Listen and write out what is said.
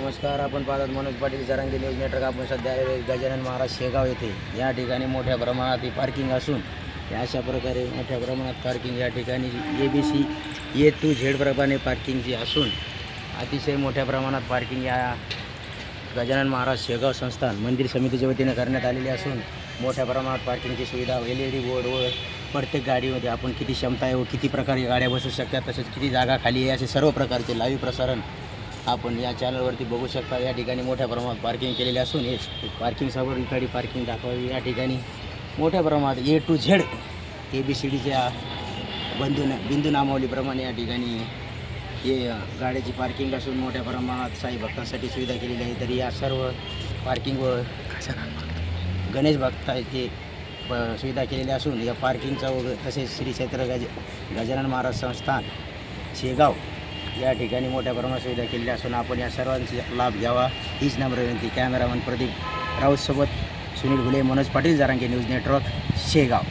नमस्कार आपण पाहतात मनोज पाटील सरांगी न्यूज नेटवर्क. आपण सध्या आहे गजानन महाराज शेगाव येथे. या ठिकाणी मोठ्या प्रमाणात ही पार्किंग असून या अशा प्रकारे मोठ्या प्रमाणात पार्किंग या ठिकाणी A B C A to Z प्रमाणे पार्किंगची असून अतिशय मोठ्या प्रमाणात पार्किंग या गजानन महाराज शेगाव संस्थान मंदिर समितीच्या वतीने करण्यात आलेली असून मोठ्या प्रमाणात पार्किंगची सुविधा एल ई डी बोर्ड व प्रत्येक गाडीमध्ये आपण किती क्षमता आहे व किती प्रकारे गाड्या बसू शकतात तसेच किती जागा खाली आहे असे सर्व प्रकारचे लाईव्ह प्रसारण आपण या चॅनलवरती बघू शकता. या ठिकाणी मोठ्या प्रमाणात पार्किंग केलेले असून हे पार्किंगसमोर इकडे पार्किंग दाखवावी. या ठिकाणी मोठ्या प्रमाणात A to Z A B C डीच्या बंधू बिंदू नामावलीप्रमाणे या ठिकाणी हे गाड्याची पार्किंग असून मोठ्या प्रमाणात साई भक्तांसाठी सुविधा केलेली आहे. तरी या सर्व पार्किंगवर गणेश भक्ताची प सुविधा केलेली असून या पार्किंगचा व तसेच श्री क्षेत्र गज गजानन महाराज संस्थान शेगाव या ठिकाणी मोठ्या प्रमाणात सुविधा केलेल्या असून आपण या सर्वांचा लाभ घ्यावा. हीच नम्र विनंती. कॅमेरामन प्रदीप राऊतसोबत सुनील घुले मनोज पाटील जारांगे न्यूज नेटवर्क शेगाव.